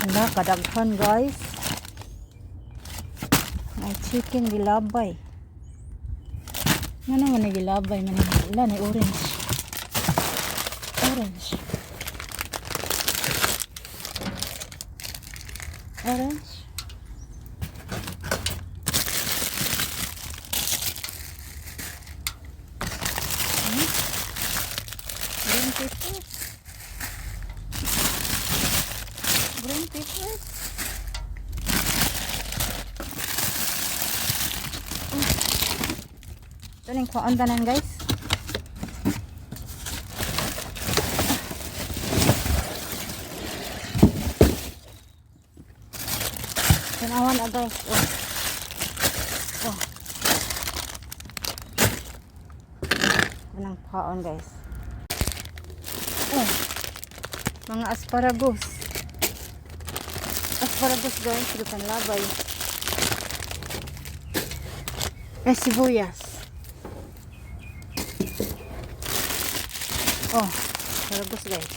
Wala, kadaghan guys. May chicken gilabay. Nga naman na gilabay man na wala na orange. Orange. Orange. Hmm? Green pepper. Green pepper. Ito na yung kuhaan tanan guys. Tanawan na guys. Oh. Oh. Anong kuhaan guys. Oh. Mga asparagus. Asparagus guys. Lukan labay. Eh, sibuyas. Oh, asparagus guys.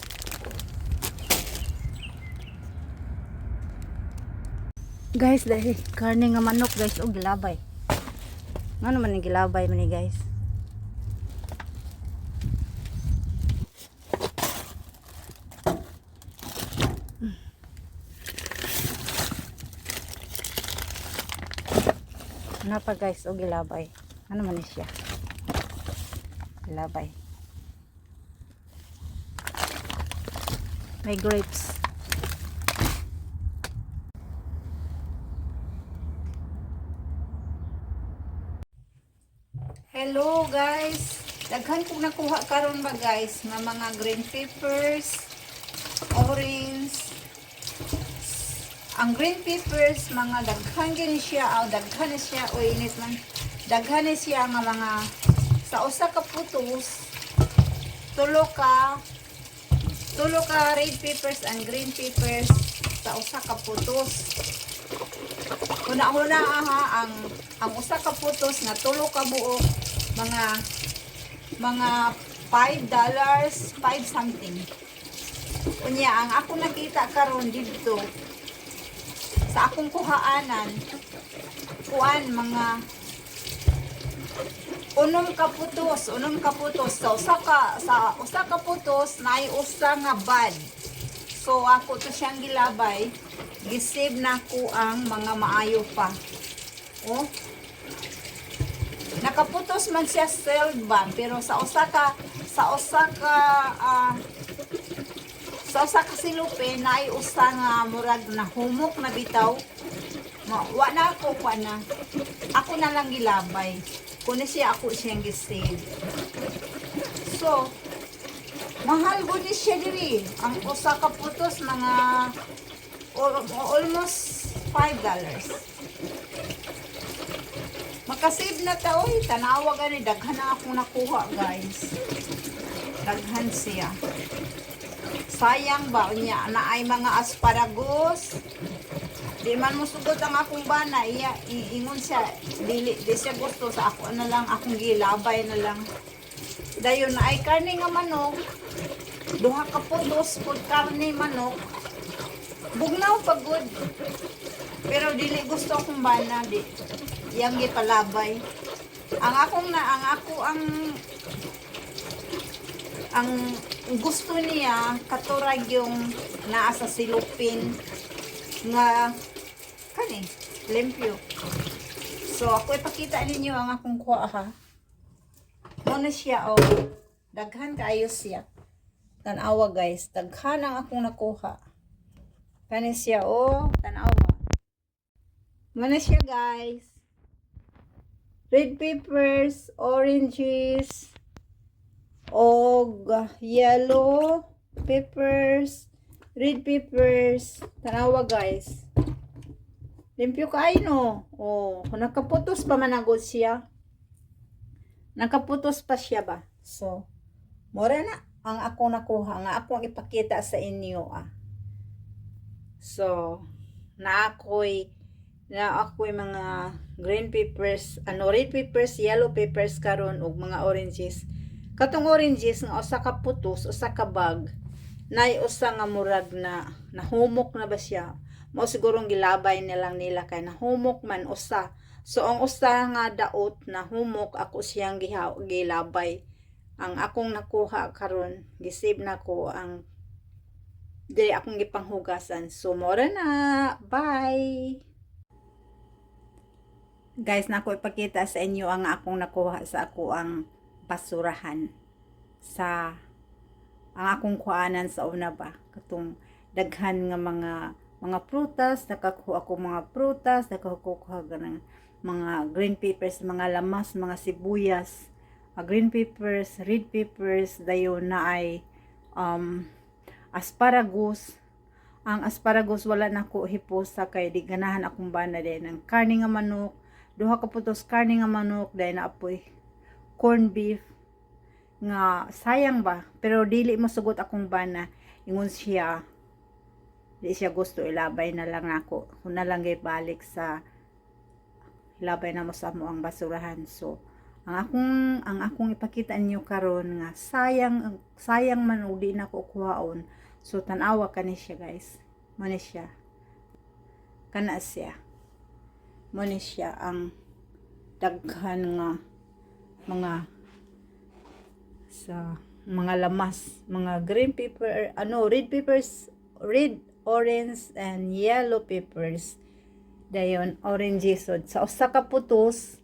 Guys, dahil karne nga manok guys o gilabay. Nga naman yung gilabay man guys. Ano pa guys o gilabay. Ano man siya? Gilabay. May grapes. Hello guys. Daghan kong nakuha karon ba guys nga mga green peppers, orange. Ang green peppers mga daghan gini siya, aw daghan siya o init man. Daghan ni siya nga mga sa usa ka putos tulo ka tulo ka red peppers and green peppers sa usa ka putos. Una-una aha ang ang usa ka putos nga tulo ka buok mga mga 5 dollars, 5 something. Unya ang ako nakita karon dito sa akong kuhaanan kuan mga unom ka putos, unom ka putos. Sa usa ka sa usa ka putos naay usa nga bad. So ako to siyang gilabay, gisave na ko ang mga maayo pa. Oh. Nakaputos man siya sealed ban pero sa usa ka sa usa ka ah, sa usa ka silupe naay usa nga murag na humok na bitaw. Ma, wa na ako wa na. Ako na lang gilabay. Kuno siya ako siyang gisave. So, mahal gud ni siya diri. Ang usa ka putos mga al- almost 5 dollars. Makasave na ta oy, tanawa gani daghan na akong nakuha, guys. Daghan siya. Sayang ba unya na ay mga asparagus. Di man mo sugot ang akong bana, iya ingon siya dili di siya gusto sa ako na lang akong gilabay na lang. Dayon na ay karne nga manok. Duha ka pudos pud karne manok. Bugnaw pagod. Pero dili gusto akong bana di. Yang gipalabay. Ang akong na ang ako ang ang gusto niya katurag yung naa sa silupin nga kani limpyo. So ako ipakita ninyo ang akong kuha ha. Muna siya o daghan kaayo siya. Tanawa guys, daghan ang akong nakuha. Kani siya o tanawa. Muna siya guys. Red peppers, oranges, og yellow peppers, red peppers. Tanawa guys. Limpyo kayo no. Oh, nakaputos pa man agad siya. Nakaputos pa siya ba? So, mora na ang ako nakuha nga akong ipakita sa inyo ah. So, na ako'y na ako'y mga green peppers, ano red peppers, yellow peppers karon ug mga oranges. Katong oranges nga usa ka putos, usa ka bag nay usa nga murag na nahumok na ba siya mo sigurong gilabay nilang nila kay nahumok man usa. So ang usa nga daot na humok ako siyang giha- gilabay. Ang akong nakuha karon gisave na ko ang dili akong gipanghugasan. So mora na. Bye! Guys nako ipakita sa inyo ang akong nakuha sa ako ang basurahan. Sa ang akong kuanan sa una ba? Katong daghan nga mga mga prutas nakakuha ako mga prutas nakakuha ko ng mga green peppers mga lamas mga sibuyas uh, green peppers red peppers dayon na ay um, asparagus. Ang asparagus wala na ko hiposa kay di ganahan akong bana din ng karne nga manok. Duha ka putos karne nga manok dahil na apoy corn beef. Nga sayang ba? Pero dili mo sugot akong bana. Ingon siya di siya gusto ilabay na lang ako. Kung na lang balik sa ilabay na mo sa mo ang basurahan. So ang akong ang akong ipakita niyo karon nga sayang sayang man ug di na ko kuhaon. So tanawa kani siya guys. Mo ni siya. Kana siya. Mo ni siya ang daghan nga mga sa mga lamas, mga green pepper, ano, red peppers, red, orange, and yellow peppers. Dayon, orange sod. Sa usa ka putos,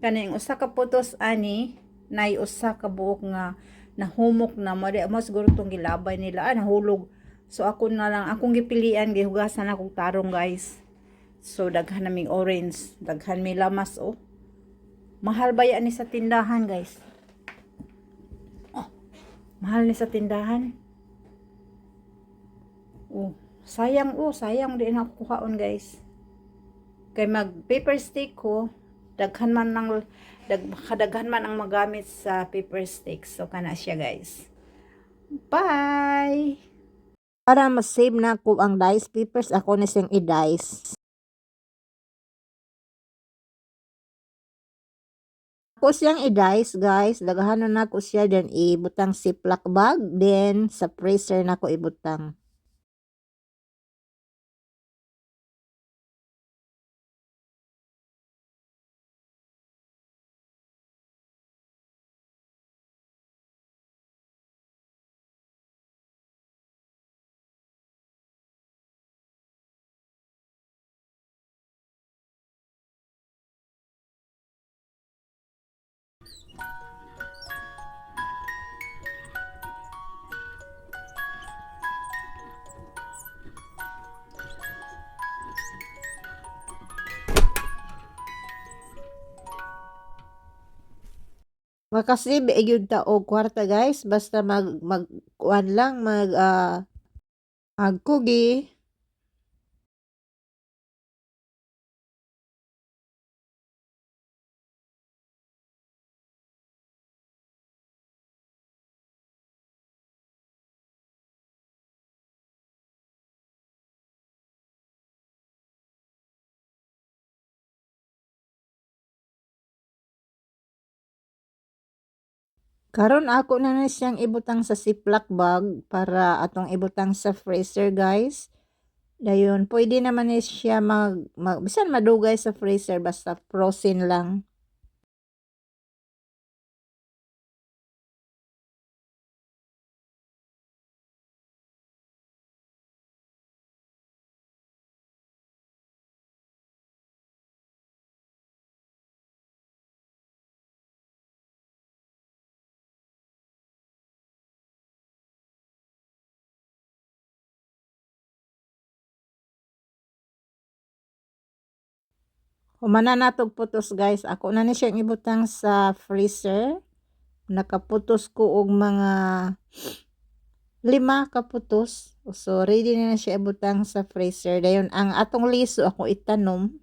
kaning usa ka putos ani, nay usa ka buok nga nahumok na. Mo mo siguro tong gilabay nila. Ah, nahulog. So ako na lang akong gipilian gihugasan akong tarong guys. So daghan naming orange. Daghan mi lamas oh. Mahal ba yan ni sa tindahan guys? Mahal ni sa tindahan. Oh, sayang oh, sayang di na ako kuhaon guys. Kay mag paper stick ko, daghan man ng dag, kadaghan man ang magamit sa paper stick. So kana siya guys. Bye. Para ma-save na ko ang dice papers, ako na siyang i-dice. Ako siyang i-dice, guys. Dagahanon na ko siya, then ibutang ziploc bag, then sa freezer na ko ibutang. Makasib, ayun ta og kwarta guys. Basta mag, mag, lang, mag, ah, magkugi. Karon ako na na siyang ibutang sa ziploc bag para atong ibutang sa freezer guys. Dayon, pwede naman ni siya mag, mag bisan madugay sa freezer basta frozen lang. Humana natog putos guys. Ako na ni siyang ibutang sa freezer. Nakaputos ko og mga lima kaputos. So ready na na siya ibutang sa freezer. Dayon ang atong liso ako itanom.